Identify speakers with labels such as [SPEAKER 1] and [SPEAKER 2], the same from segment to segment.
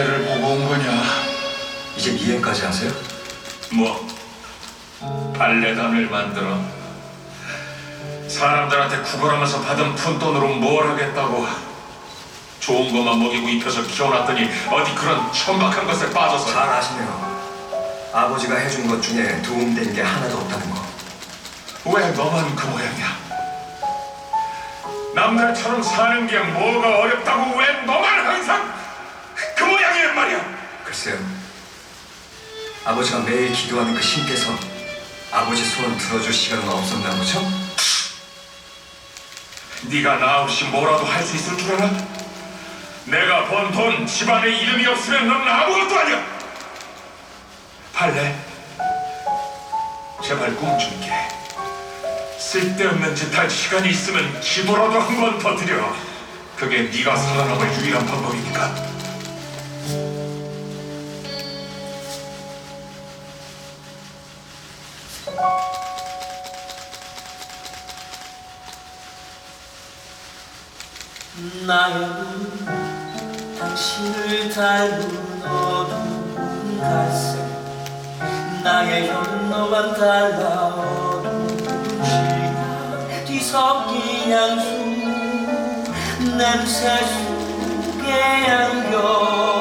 [SPEAKER 1] 빨래를 보고 온 거냐?
[SPEAKER 2] 이제 미행까지 하세요?
[SPEAKER 1] 뭐 빨래단을 만들어 사람들한테 구걸하면서 받은 푼돈으로 뭘 하겠다고 좋은 것만 먹이고 입혀서 키워놨더니 어디 그런 천박한 것에 빠져서
[SPEAKER 2] 잘 아시네요. 아버지가 해준 것 중에 도움된 게 하나도 없다는 거.
[SPEAKER 1] 왜 너만 그 모양이야? 남들처럼 사는 게 뭐가 어렵다고 왜 너만 항상?
[SPEAKER 2] 글쎄요. 아버지가 매일 기도하는 그 신께서 아버지 소원 들어줄 시간은 없었나 보죠?
[SPEAKER 1] 네가 나 없이 뭐라도 할 수 있을 줄 알아? 내가 번 돈 집안에 이름이 없으면 넌 아무것도 아니야. 팔래? 제발 꿈 줄게. 쓸데없는 짓 할 시간이 있으면 기도라도 한 번 더 드려. 그게 네가 살아남을 유일한 방법이니까.
[SPEAKER 3] 눈 당신을 닮은 어두운 갈색. 나의 혀는 너만 달라 어두운 시간 뒤섞인 향수 냄새 속에 안겨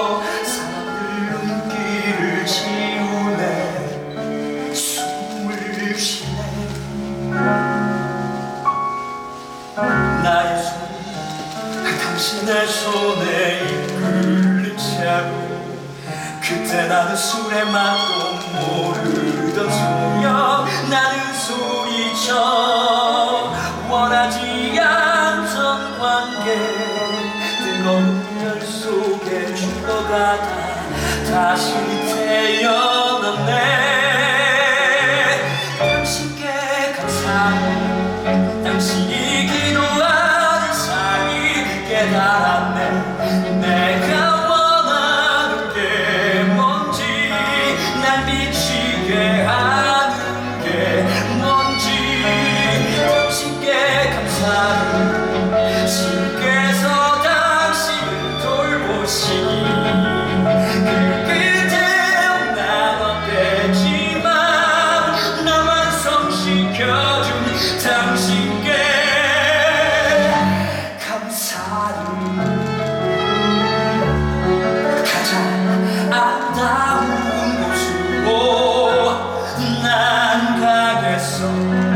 [SPEAKER 3] 그때 나는 술에 맛도 모르던 소녀? 나는 소리쳐 원하지 않던 관계. 뜨거운 열 속에 죽어가다 다시 태어났네. 당신께 감사해 당신이 아름다운 곳으로 난 가겠어